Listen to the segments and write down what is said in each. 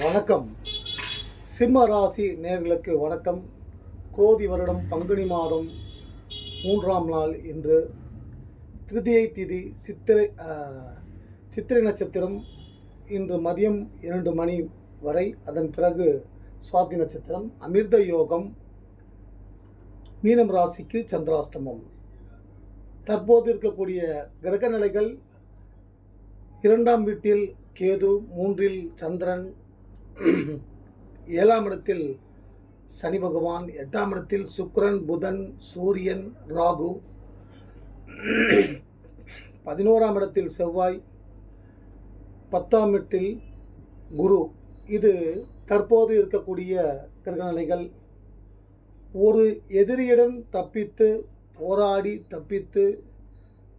வணக்கம். சிம்ம ராசி நேர்களுக்கு வணக்கம். குரோதி வருடம் பங்குனி மாதம் மூன்றாம் நாள் இன்று. திருதியை திதி சித்திரை சித்திரை நட்சத்திரம் இன்று மதியம் இரண்டு மணி வரை. அதன் பிறகு சுவாதி நட்சத்திரம் அமிர்த யோகம் மீனம் ராசிக்கு சந்திராஷ்டமம். தற்போது இருக்கக்கூடிய கிரக நிலைகள் இரண்டாம் வீட்டில் கேது மூன்றில் சந்திரன் ஏழாம் இடத்தில் சனி பகவான் எட்டாம் இடத்தில் சுக்ரன் புதன் சூரியன் ராகு பதினோராம் இடத்தில் செவ்வாய் பத்தாம் இடத்தில் குரு. இது தற்போது இருக்கக்கூடிய கிரகநிலைகள். ஒரு எதிரியிடம் தப்பித்து போராடி தப்பித்து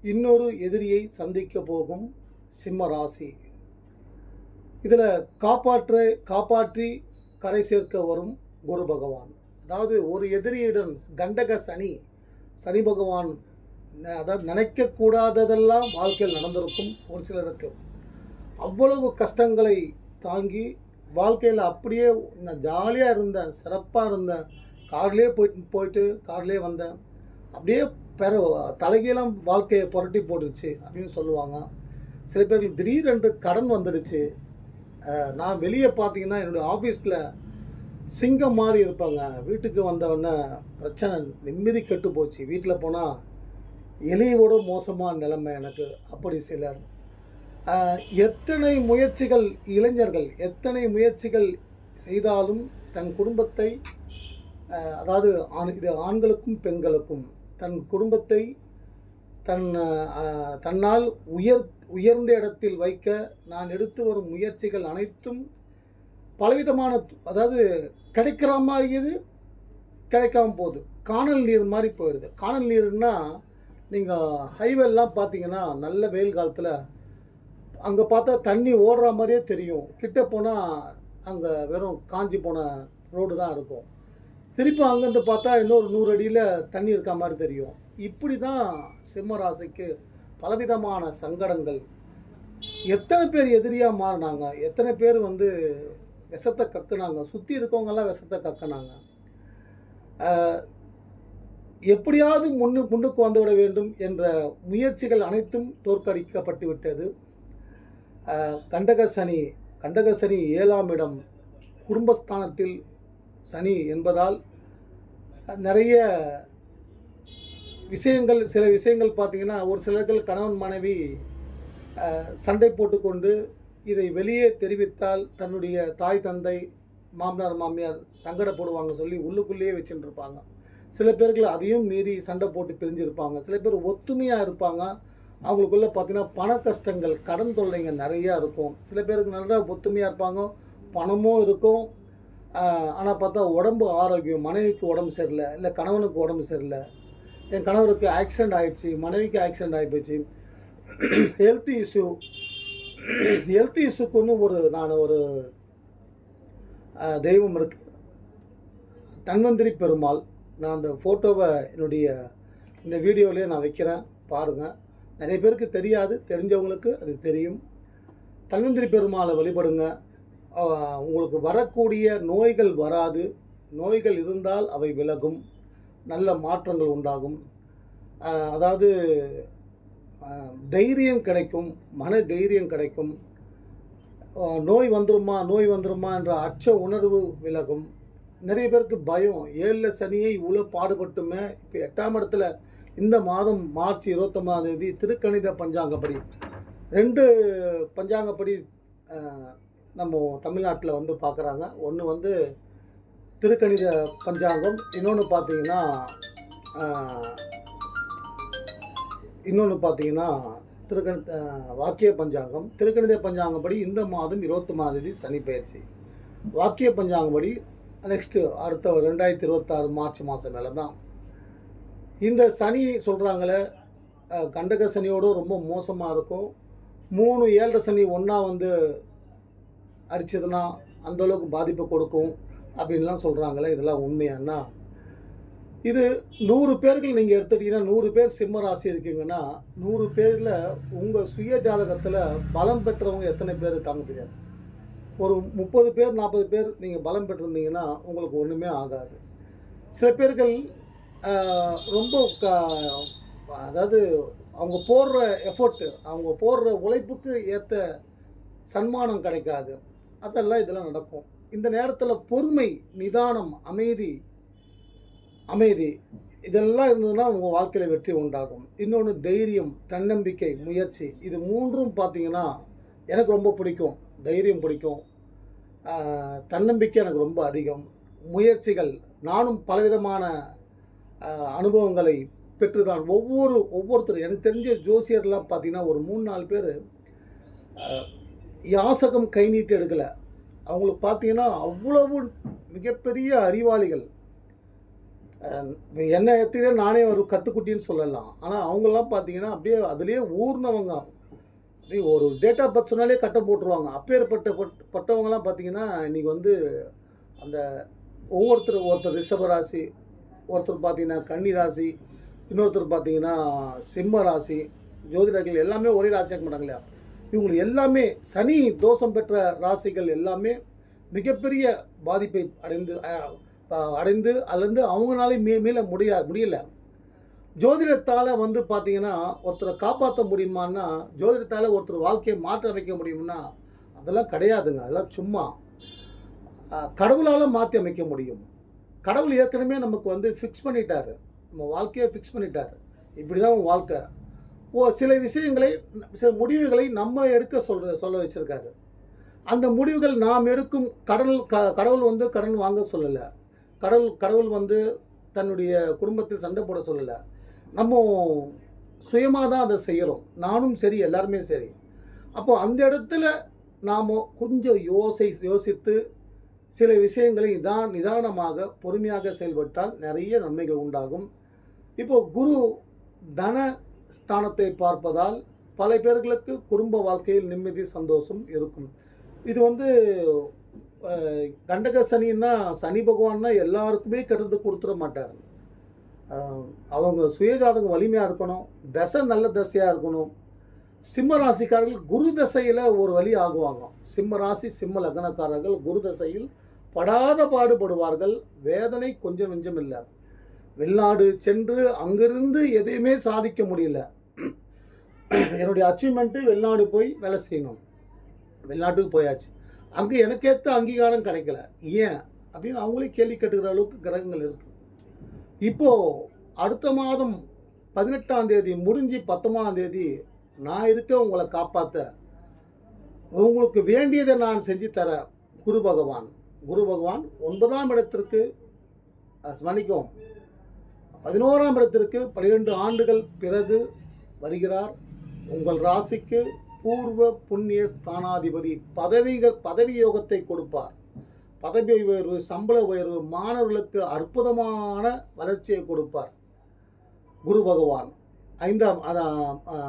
இன்னொரு எதிரியை சந்திக்க போகும் சிம்ம ராசி. இதில் காப்பாற்ற காப்பாற்றி கரை சேர்க்க வரும் குரு பகவான். அதாவது ஒரு எதிரியுடன் கண்டக சனி சனி பகவான் அதாவது நினைக்கக்கூடாததெல்லாம் வாழ்க்கையில் நடந்திருக்கும் ஒரு சிலருக்கு. அவ்வளவு கஷ்டங்களை தாங்கி வாழ்க்கையில் அப்படியே நான் ஜாலியாக இருந்தேன் சிறப்பாக இருந்தேன் கார்லேயே போயிட்டு போயிட்டு கார்லேயே வந்தேன் அப்படியே பெற தலைகீழம் வாழ்க்கையை புரட்டி போட்டுருச்சு அப்படின்னு சொல்லுவாங்க. சில பேருக்கு திடீரென்று கடன் வந்துடுச்சு. நான் வெளியே பார்த்தீங்கன்னா என்னுடைய ஆஃபீஸில் சிங்கம் மாதிரி இருப்பாங்க. வீட்டுக்கு வந்தவொடனே பிரச்சனை நிம்மதி கெட்டு போச்சு. வீட்டில் போனால் எலியோட மோசமான நிலைமை எனக்கு அப்படி சிலர். எத்தனை முயற்சிகள் இளைஞர்கள் எத்தனை முயற்சிகள் செய்தாலும் தன் குடும்பத்தை அதாவது ஆண் இது ஆண்களுக்கும் பெண்களுக்கும் தன் குடும்பத்தை தன் தன்னால் உயர் உயர்ந்த இடத்தில் வைக்க நான் எடுத்து வரும் முயற்சிகள் அனைத்தும் பலவிதமான அதாவது கிடைக்கிற மாதிரி இது கிடைக்காம போகுது. காணல் நீர் மாதிரி போயிடுது. காணல் நீர்னா நீங்கள் ஹைவேலாம் பார்த்தீங்கன்னா நல்ல வெயில் காலத்தில் அங்கே பார்த்தா தண்ணி ஓடுற மாதிரியே தெரியும். கிட்ட போனால் அங்கே வெறும் காஞ்சி போன ரோடு தான் இருக்கும். திருப்பி அங்கேருந்து பார்த்தா இன்னொரு நூறு அடியில் தண்ணி இருக்க மாதிரி தெரியும். இப்படி தான் சிம்மராசிக்கு பலவிதமான சங்கடங்கள். எத்தனை பேர் எதிரியாக மாறினாங்க? எத்தனை பேர் வந்து விஷத்தை கக்குனாங்க? சுற்றி இருக்கவங்கெல்லாம் விஷத்தை கக்குனாங்க. எப்படியாவது முன்னு முன்னுக்கு வந்துவிட வேண்டும் என்ற முயற்சிகள் அனைத்தும் தோற்கடிக்கப்பட்டு விட்டது. கண்டக சனி கண்டக சனி ஏழாம் இடம் குடும்பஸ்தானத்தில் சனி என்பதால் நிறைய விஷயங்கள் சில விஷயங்கள் பார்த்தீங்கன்னா ஒரு சிலர்கள் கணவன் மனைவி சண்டை போட்டுக்கொண்டு இதை வெளியே தெரிவித்தால் தன்னுடைய தாய் தந்தை மாமனார் மாமியார் சங்கடப்படுவாங்க சொல்லி உள்ளுக்குள்ளேயே வச்சுட்டு இருப்பாங்க சில பேர்கள் அதையும் மீறி சண்டை போட்டு பிரிஞ்சிருப்பாங்க. சில பேர் ஒத்துமையாக இருப்பாங்க. அவங்களுக்குள்ளே பார்த்தீங்கன்னா பண கஷ்டங்கள் கடன் தொல்லைங்க நிறையா இருக்கும். சில பேருக்கு நல்லா ஒத்துமையாக இருப்பாங்க. பணமும் இருக்கும். ஆனால் பார்த்தா உடம்பு ஆரோக்கியம் மனைவிக்கு உடம்பு சரியில்லை இல்லை கணவனுக்கு உடம்பு சரியில்லை. என் கணவருக்கு ஆக்சிடெண்ட் ஆகிடுச்சு மனைவிக்கு ஆக்சிடெண்ட் ஆகி போச்சு. ஹெல்த் இஷ்யூ ஹெல்த் இஷ்யூக்குன்னு ஒரு நான் ஒரு தெய்வம் இருக்கு. தன்வந்திரி பெருமாள் நான் அந்த ஃபோட்டோவை என்னுடைய இந்த வீடியோவிலே நான் வைக்கிறேன் பாருங்கள் நிறைய பேருக்கு தெரியாது தெரிஞ்சவங்களுக்கு அது தெரியும். தன்வந்திரி பெருமாளை வழிபடுங்க. உங்களுக்கு வரக்கூடிய நோய்கள் வராது. நோய்கள் இருந்தால் அவை விலகும். நல்ல மாற்றங்கள் உண்டாகும். அதாவது தைரியம் கிடைக்கும் மன தைரியம் கிடைக்கும். நோய் வந்துருமா நோய் வந்துருமா என்ற அச்ச உணர்வு விலகும். நிறைய பேருக்கு பயம். ஏழில் சனியை இவ்வளோ பாடுபட்டுமே இப்போ எட்டாம் இடத்துல இந்த மாதம் மார்ச் இருபத்தொம்பதாம் தேதி திருக்கணித பஞ்சாங்கப்படி. ரெண்டு பஞ்சாங்கப்படி நம்ம தமிழ்நாட்டில் வந்து பார்க்குறாங்க ஒன்று வந்து திருக்கணித பஞ்சாங்கம். இன்னொன்று பார்த்தீங்கன்னா இன்னொன்று பார்த்தீங்கன்னா திருக்கணித வாக்கிய பஞ்சாங்கம். திருக்கணித பஞ்சாங்கப்படி இந்த மாதம் இருபத்தி தேதி சனி பயிற்சி வாக்கிய பஞ்சாங்கப்படி நெக்ஸ்ட்டு அடுத்த ரெண்டாயிரத்தி இருபத்தாறு மார்ச் மாதம் மேலே தான் இந்த சனி சொல்கிறாங்களே கண்டக சனியோட ரொம்ப மோசமாக இருக்கும். மூணு ஏழரை சனி ஒன்றா வந்து அடிச்சதுன்னா அந்த அளவுக்கு பாதிப்பை கொடுக்கும். அப்படின்லாம் சொல்கிறாங்களே இதெல்லாம் உண்மையானா? இது நூறு பேர்கள் நீங்கள் எடுத்துட்டீங்கன்னா நூறு பேர் சிம்ம ராசி இருக்கீங்கன்னா நூறு பேரில் உங்கள் சுய ஜாதகத்தில் பலம் பெற்றவங்க எத்தனை பேர் இருக்காங்க தெரியாது. ஒரு முப்பது பேர் நாற்பது பேர் நீங்கள் பலம் பெற்றிருந்தீங்கன்னா உங்களுக்கு ஒன்றுமே ஆகாது. சில பேர்கள் ரொம்ப க அதாவது அவங்க போடுற எஃபோர்ட்டு அவங்க போடுற உழைப்புக்கு ஏற்ற சன்மானம் கிடைக்காது. அதெல்லாம் இதெல்லாம் நடக்கும். இந்த நேரத்தில் பொறுமை நிதானம் அமைதி அமைதி இதெல்லாம் இருந்ததுன்னா உங்கள் வாழ்க்கையில் வெற்றி உண்டாகும். இன்னொன்று தைரியம் தன்னம்பிக்கை முயற்சி. இது மூன்றும் பார்த்தீங்கன்னா எனக்கு ரொம்ப பிடிக்கும். தைரியம் பிடிக்கும். தன்னம்பிக்கை எனக்கு ரொம்ப அதிகம். முயற்சிகள் நானும் பலவிதமான அனுபவங்களை பெற்றுதான். ஒவ்வொரு ஒவ்வொருத்தரும் எனக்கு தெரிஞ்ச ஜோசியர்லாம் பார்த்தீங்கன்னா ஒரு மூணு நாலு பேர் யாசகம் கை நீட்டு எடுக்கலை. அவங்களுக்கு பார்த்தீங்கன்னா அவ்வளவு மிகப்பெரிய அறிவாளிகள். என்ன என்னை நானே ஒரு கத்துக்குட்டின்னு சொல்லலாம். ஆனால் அவங்கெல்லாம் பார்த்தீங்கன்னா அப்படியே அதுலேயே ஊர்னவங்க அப்படியே ஒரு டேட் ஆஃப் பர்த் சொன்னாலே கட்ட போட்டுருவாங்க. அப்பேற்பட்ட பட்- பட்டவங்கலாம் பார்த்தீங்கன்னா இன்றைக்கி வந்து அந்த ஒவ்வொருத்தர் ஒருத்தர் ரிஷப ராசி ஒருத்தர் பார்த்தீங்கன்னா கன்னி ராசி இன்னொருத்தர் பார்த்தீங்கன்னா சிம்ம ராசி ஜோதிடர்கள் எல்லாமே ஒரே ராசியாக மாட்டாங்க இல்லையா? இவங்களுக்கு எல்லாமே சனி தோஷம் பெற்ற ராசிகள் எல்லாமே மிகப்பெரிய பாதிப்பை அடைந்து அடைந்து அல்லது அவங்களாலே மே மேலே முடியா முடியலை. ஜோதிடத்தால் வந்து பார்த்தீங்கன்னா ஒருத்தரை காப்பாற்ற முடியுமான்னா ஜோதிடத்தால் ஒருத்தர் வாழ்க்கையை மாற்ற வைக்க முடியும்னா அதெல்லாம் கிடையாதுங்க. அதெல்லாம் சும்மா. கடவுளால் மாற்றி அமைக்க முடியும். கடவுள் ஏற்கனவே நமக்கு வந்து ஃபிக்ஸ் பண்ணிட்டார். நம்ம வாழ்க்கையை ஃபிக்ஸ் பண்ணிட்டார். இப்படி தான் உன் வாழ்க்கை. ஓ சில விஷயங்களை சில முடிவுகளை நம்ம எடுக்க சொல்ற சொல்ல வச்சுருக்காரு. அந்த முடிவுகள் நாம் எடுக்கும் கடவுள் க கடவுள் வந்து கடன் வாங்க சொல்லலை. கடவுள் கடவுள் வந்து தன்னுடைய குடும்பத்தில் சண்டை போட சொல்லலை. நம்ம சுயமாக தான் அதை செய்கிறோம் நானும் சரி எல்லாருமே சரி. அப்போ அந்த இடத்துல நாம் கொஞ்சம் யோசி யோசித்து சில விஷயங்களை நிதான் நிதானமாக பொறுமையாக செயல்பட்டால் நிறைய நன்மைகள் உண்டாகும். இப்போ குரு தன ஸ்தானத்தை பார்ப்பதால் பல பேர்களுக்கு குடும்ப வாழ்க்கையில் நிம்மதி சந்தோஷம் இருக்கும். இது வந்து கண்டக சனின்னா சனி பகவான்னா எல்லாருக்குமே கெடுத்து கொடுத்துட மாட்டார். அவங்க சுயஜாதகம் வலிமையாக இருக்கணும் தசை நல்ல தசையாக இருக்கணும். சிம்ம ராசிக்காரர்கள் குரு தசையில் ஒரு வழி ஆகுவாங்க. சிம்ம ராசி சிம்ம லக்னக்காரர்கள் குரு தசையில் படாத பாடுபடுவார்கள். வேதனை கொஞ்சம் நெஞ்சம் இல்லை. வெளிநாடு சென்று அங்கிருந்து எதையுமே சாதிக்க முடியல. என்னுடைய அச்சீவ்மெண்ட்டு வெளிநாடு போய் வேலை செய்யணும். வெளிநாட்டுக்கு போயாச்சு. அங்கே எனக்கேற்ற அங்கீகாரம் கிடைக்கல. ஏன்? அப்படின்னு அவங்களே கேள்வி கட்டுகிற அளவுக்கு கிரகங்கள் இருக்குது இப்போது அடுத்த மாதம் பதினெட்டாம் தேதி முடிஞ்சு பத்தொம்பதாம் தேதி நான் இருக்க உங்களை காப்பாற்ற உங்களுக்கு வேண்டியதை நான் செஞ்சு தர குரு பகவான். குரு பகவான் ஒன்பதாம் இடத்திற்கு மன்னிக்கும் பதினோராம் இடத்திற்கு பன்னிரெண்டு ஆண்டுகள் பிறகு வருகிறார். உங்கள் ராசிக்கு பூர்வ புண்ணிய ஸ்தானாதிபதி பதவிகள் பதவி யோகத்தை கொடுப்பார். பதவி உயர்வு சம்பள உயர்வு மாணவர்களுக்கு அற்புதமான வளர்ச்சியை கொடுப்பார். குரு பகவான் ஐந்தாம் அதான்,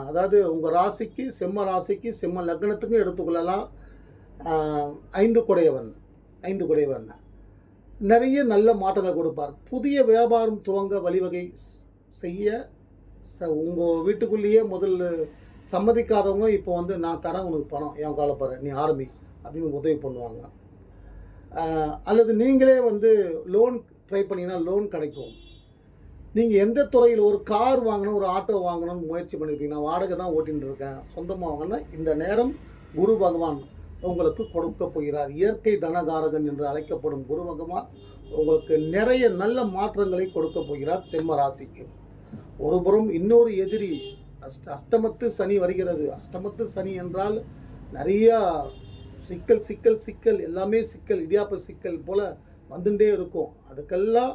அதாவது உங்கள் ராசிக்கு சிம்ம ராசிக்கு சிம்ம லக்னத்துக்கும் எடுத்துக்கொள்ளலாம். ஐந்து குடையவன் ஐந்து குடையவன். நிறைய நல்ல மாற்றங்களை கொடுப்பார். புதிய வியாபாரம் துவங்க வழிவகை செய்ய ச உங்கள் வீட்டுக்குள்ளேயே முதல்ல சம்மதிக்காதவங்க இப்போ வந்து நான் தரேன் உனக்கு பணம் என் காலப்பாரு நீ ஆரம்பி அப்படின்னு உதவி பண்ணுவாங்க. அல்லது நீங்களே வந்து லோன் ட்ரை பண்ணீங்கன்னா லோன் கிடைக்கும். நீங்கள் எந்த துறையில் ஒரு கார் வாங்கணும் ஒரு ஆட்டோ வாங்கணும்னு முயற்சி பண்ணியிருப்பீங்க நான் வாடகை தான் ஓட்டின்னு இருக்கேன் சொந்தமாக வாங்கினா இந்த நேரம் குரு பகவான் உங்களுக்கு கொடுக்க போகிறார். இயற்கை தனகாரகன் என்று அழைக்கப்படும் குரு பகவான் உங்களுக்கு நிறைய நல்ல மாற்றங்களை கொடுக்க போகிறார் சிம்ம ராசிக்கு. ஒருபுறம் இன்னொரு எதிரி அஷ்ட அஷ்டமத்து சனி வருகிறது. அஷ்டமத்து சனி என்றால் நிறையா சிக்கல் சிக்கல் சிக்கல் எல்லாமே சிக்கல் இடியாப்ப சிக்கல் போல் வந்துட்டே இருக்கும். அதுக்கெல்லாம்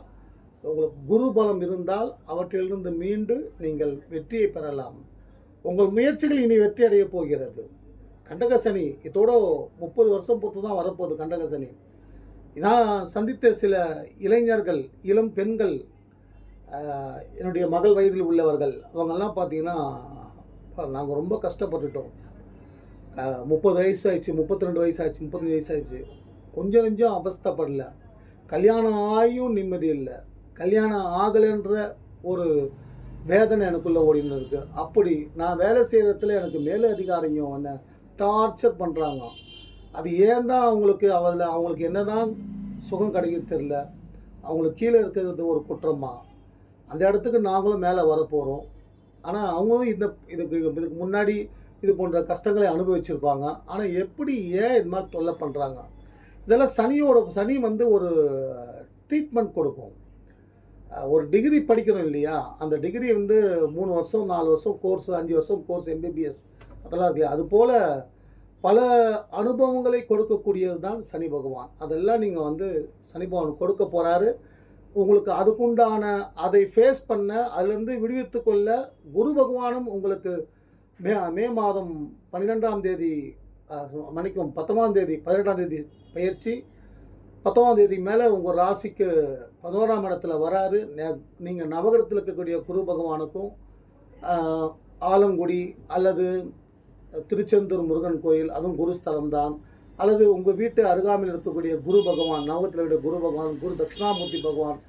உங்களுக்கு குரு பலம் இருந்தால் அவற்றிலிருந்து மீண்டு நீங்கள் வெற்றியை பெறலாம். உங்கள் முயற்சிகள் இனி வெற்றி அடைய போகிறது. கண்டகசனி இதோட முப்பது வருஷம் பொறுத்து தான் வரப்போகுது கண்டகசனி நான் சந்தித்த சில இளைஞர்கள் இளம் பெண்கள் என்னுடைய மகள் வயதில் உள்ளவர்கள் அவங்கெல்லாம் பார்த்தீங்கன்னா நாங்கள் ரொம்ப கஷ்டப்பட்டுட்டோம். முப்பது வயசு ஆயிடுச்சு முப்பத்தி ரெண்டு வயசு ஆயிடுச்சு முப்பத்தஞ்சு வயசு ஆயிடுச்சு கொஞ்சம் கொஞ்சம் அவஸ்தைப்படல. கல்யாணம் ஆகியும் நிம்மதி இல்லை. கல்யாணம் ஆகலைன்ற ஒரு வேதனை எனக்குள்ளே ஓடின்னு இருக்குது அப்படி நான் வேலை செய்கிற இடத்துல எனக்கு மேலதிகாரிங்க என்ன டார்ச்சர் பண்ணுறாங்க அது ஏன் தான் அவங்களுக்கு அதில் அவங்களுக்கு என்ன தான் சுகம் கிடைக்குது தெரில அவங்களுக்கு கீழே இருக்கிறது ஒரு குற்றமா? அந்த இடத்துக்கு நாங்களும் மேலே வரப்போகிறோம் ஆனால் அவங்களும் இந்த இதுக்கு இதுக்கு முன்னாடி இது போன்ற கஷ்டங்களை அனுபவிச்சிருப்பாங்க. ஆனால் எப்படி ஏன் இது மாதிரி தொல்லை பண்ணுறாங்க இதெல்லாம் சனியோட சனி வந்து ஒரு ட்ரீட்மெண்ட் கொடுக்கும். ஒரு டிகிரி படிக்கிறோம் இல்லையா? அந்த டிகிரி வந்து மூணு வருஷம் நாலு வருஷம் கோர்ஸ் அஞ்சு வருஷம் கோர்ஸ் எம்பிபிஎஸ் அதெல்லாம் இருக்கு. அது போல் பல அனுபவங்களை கொடுக்கக்கூடியது தான் சனி பகவான். அதெல்லாம் நீங்கள் வந்து சனி பகவான் கொடுக்க போகிறாரு உங்களுக்கு அதுக்குண்டான அதை ஃபேஸ் பண்ண அதுலேருந்து விடுவித்து கொள்ள குரு பகவானும் உங்களுக்கு மே மே மாதம் பன்னிரெண்டாம் தேதி மணிக்கும் பத்தொம்பதாம் தேதி பதினெட்டாம் தேதி பயிற்சி. பத்தொம்பதாம் தேதி மேலே உங்கள் ராசிக்கு பதினோராம் இடத்துல வராரு. நீங்கள் நவகிரத்தில் இருக்கக்கூடிய குரு பகவானுக்கும் ஆலங்குடி அல்லது திருச்செந்தூர் முருகன் கோயில் அதுவும் குருஸ்தலம் தான் அல்லது உங்கள் வீட்டு அருகாமையில் இருக்கக்கூடிய குரு பகவான் நவகத்தில் உடைய குரு பகவான் குரு தட்சிணாமூர்த்தி பகவான்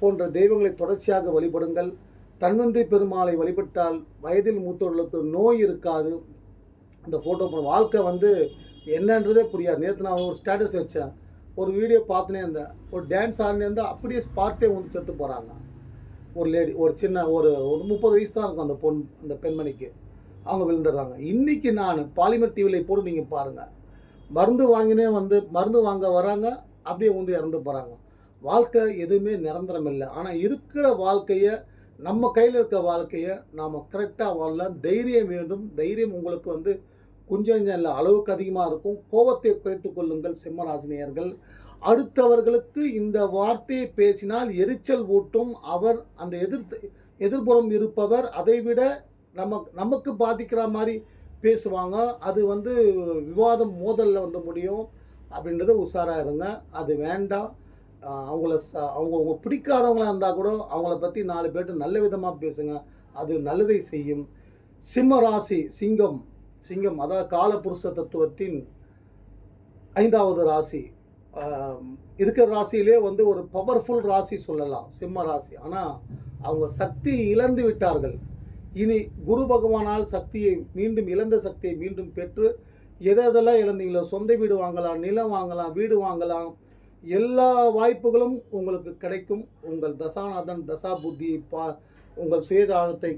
போன்ற தெய்வங்களை தொடர்ச்சியாக வழிபடுங்கள். தன்வந்திரி பெருமாளை வழிபட்டால் வயதில் மூத்தவர்களுக்கு நோய் இருக்காது. இந்த ஃபோட்டோ வாழ்க்கை வந்து என்னன்றதே புரியாது. நேற்று நான் ஒரு ஸ்டேட்டஸ் வச்சேன். ஒரு வீடியோ பார்த்துனே இருந்தேன். ஒரு டான்ஸ் ஆடினே இருந்தால் அப்படியே ஸ்பாட்டே வந்து செத்து போகிறாங்க ஒரு லேடி ஒரு சின்ன ஒரு ஒரு முப்பது வயசு தான் இருக்கும் அந்த பொன் அந்த பெண்மணிக்கு. அவங்க விழுந்துடுறாங்க. இன்றைக்கி நான் பாலிமர் டிவியில் போட்டு நீங்கள் பாருங்கள் மருந்து வாங்கினே வந்து மருந்து வாங்க வராங்க அப்படியே வந்து இறந்து போகிறாங்க வாழ்க்கை எதுவுமே நிரந்தரம் இல்லை. ஆனால் இருக்கிற வாழ்க்கையை நம்ம கையில் இருக்க வாழ்க்கையை நாம் கரெக்டாக வாழலாம் தைரியம் வேண்டும். தைரியம் உங்களுக்கு வந்து கொஞ்சம் கொஞ்சம் இல்லை அளவுக்கு அதிகமாக இருக்கும். கோபத்தை குறைத்து கொள்ளுங்கள் சிம்மராசினியர்கள். அடுத்தவர்களுக்கு இந்த வார்த்தையை பேசினால் எரிச்சல் ஊட்டும். அவர் அந்த எதிர் எதிர்புறம் இருப்பவர். அதைவிட நம்ம நமக்கு பாதிக்கிற மாதிரி பேசுவாங்க. அது வந்து விவாதம் மோதலில் வந்து முடியும் அப்படின்றது உஷாராக இருங்க. அது வேண்டாம். அவங்கள ச அவங்க அவங்க பிடிக்காதவங்களா இருந்தால் கூட அவங்கள பற்றி நாலு பேர்ட்டு நல்ல விதமாக பேசுங்க. அது நல்லதை செய்யும். சிம்ம ராசி சிங்கம் சிங்கம் அதாவது காலபுருஷ தத்துவத்தின் ஐந்தாவது ராசி. இருக்கிற ராசியிலே வந்து ஒரு பவர்ஃபுல் ராசி சொல்லலாம். சிம்ம ராசி. ஆனால் அவங்க சக்தி இழந்து விட்டார்கள். இனி குரு பகவானால் சக்தியை மீண்டும் இழந்த சக்தியை மீண்டும் பெற்று எதை எதெல்லாம் இழந்தீங்களோ சொந்த வீடு வாங்கலாம் நிலம் வாங்கலாம் வீடு வாங்கலாம் எல்லா வாய்ப்புகளும் உங்களுக்கு கிடைக்கும். உங்கள் தசாநாதன் தசா புத்தியை பா உங்கள் சுயஜாதத்தை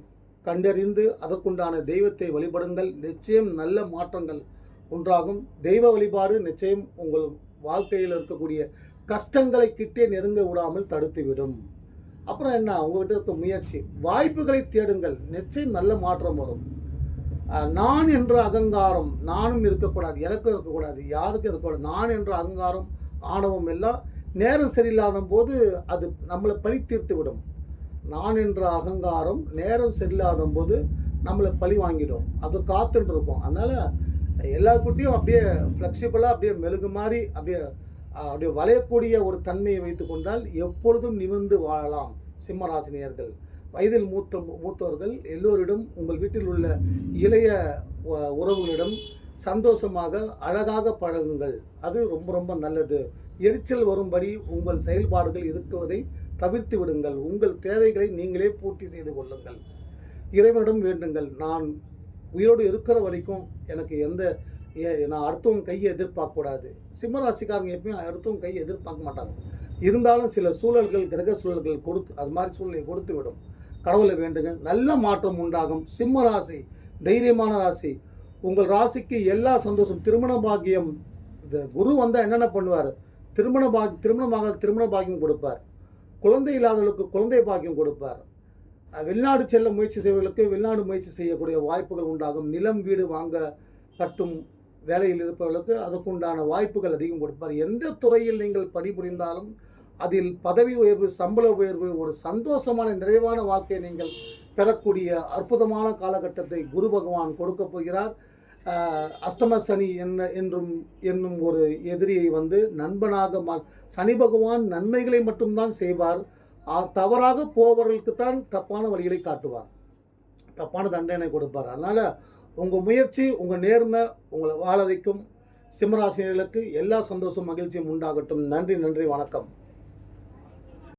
கண்டறிந்து அதற்குண்டான தெய்வத்தை வழிபடுங்கள். நிச்சயம் நல்ல மாற்றங்கள் உண்டாகும். தெய்வ வழிபாடு நிச்சயம் உங்கள் வாழ்க்கையில் இருக்கக்கூடிய கஷ்டங்களை கிட்டே நெருங்க விடாமல் தடுத்துவிடும். அப்புறம் என்ன? உங்ககிட்ட இருக்க முயற்சி. வாய்ப்புகளை தேடுங்கள். நிச்சயம் நல்ல மாற்றம் வரும். நான் என்ற அகங்காரம் நானும் இருக்கக்கூடாது எனக்கும் இருக்கக்கூடாது யாருக்கும் இருக்கக்கூடாது. நான் என்ற அகங்காரம் ஆணவம் எல்லாம் நேரம் சரியில்லாத போது அது நம்மளை பழி தீர்த்து விடும். நான் என்ற அகங்காரம் நேரம் சரியில்லாத போது நம்மளை பழி வாங்கிடும். அது காத்துட்டு இருக்கும் அதனால் எல்லாருக்கிட்டையும் அப்படியே ஃப்ளெக்சிபிளாக அப்படியே மெழுகு மாதிரி அப்படியே அப்படியே வளையக்கூடிய ஒரு தன்மையை வைத்து கொண்டால் எப்பொழுதும் நிமிர்ந்து வாழலாம். சிம்மராசினியர்கள். வயதில் மூத்த மூத்தவர்கள் எல்லோரிடம் உங்கள் வீட்டில் உள்ள இளைய உறவுகளிடம் சந்தோஷமாக அழகாக பழகுங்கள். அது ரொம்ப ரொம்ப நல்லது. எரிச்சல் வரும்படி உங்கள் செயல்பாடுகள் இருக்குவதை தவிர்த்து விடுங்கள். உங்கள் தேவைகளை நீங்களே பூர்த்தி செய்து கொள்ளுங்கள். இறைவனிடம் வேண்டுங்கள். நான் உயிரோடு இருக்கிற வரைக்கும் எனக்கு எந்த ஏ- நான் அடுத்தவங்க கையை எதிர்பார்க்கக்கூடாது. சிம்மராசிக்காரங்க எப்பயும் அடுத்தவங்க கையை எதிர்பார்க்க மாட்டாங்க. இருந்தாலும் சில சூழல்கள் கிரக சூழல்கள் கொடுத்து அது மாதிரி சூழ்நிலை கொடுத்து விடும் கடவுளை வேண்டுங்க நல்ல மாற்றம் உண்டாகும். சிம்ம ராசி தைரியமான ராசி. உங்கள் ராசிக்கு எல்லா சந்தோஷம் திருமண பாக்கியம் இந்த குரு வந்தால் என்னென்ன பண்ணுவார்? திருமண பாக் திருமணமாக திருமண பாக்கியம் கொடுப்பார். குழந்தை இல்லாதவர்களுக்கு குழந்தை பாக்கியம் கொடுப்பார். வெளிநாடு செல்ல முயற்சி செய்வர்களுக்கு வெளிநாடு முயற்சி செய்யக்கூடிய வாய்ப்புகள் உண்டாகும். நிலம் வீடு வாங்க கட்டும் வேலையில் இருப்பவர்களுக்கு அதற்குண்டான வாய்ப்புகள் அதிகம் கொடுப்பார். எந்த துறையில் நீங்கள் பணிபுரிந்தாலும் அதில் பதவி உயர்வு சம்பள உயர்வு ஒரு சந்தோஷமான நிறைவான வாழ்க்கையை நீங்கள் பெறக்கூடிய அற்புதமான காலகட்டத்தை குரு பகவான் கொடுக்க போகிறார். அஷ்டம சனி என்ன என்றும் என்னும் ஒரு எதிரியை வந்து நண்பனாக மா சனி பகவான் நன்மைகளை மட்டும்தான் செய்வார். தவறாக போபவர்களுக்கு தான் தப்பான வழிகளை காட்டுவார். தப்பான தண்டனை கொடுப்பார். அதனால் உங்கள் முயற்சி உங்கள் நேர்மை உங்களை வாழ வைக்கும். சிம்மராசினியர்களுக்கு எல்லா சந்தோஷம் மகிழ்ச்சியும் உண்டாகட்டும். நன்றி நன்றி வணக்கம்.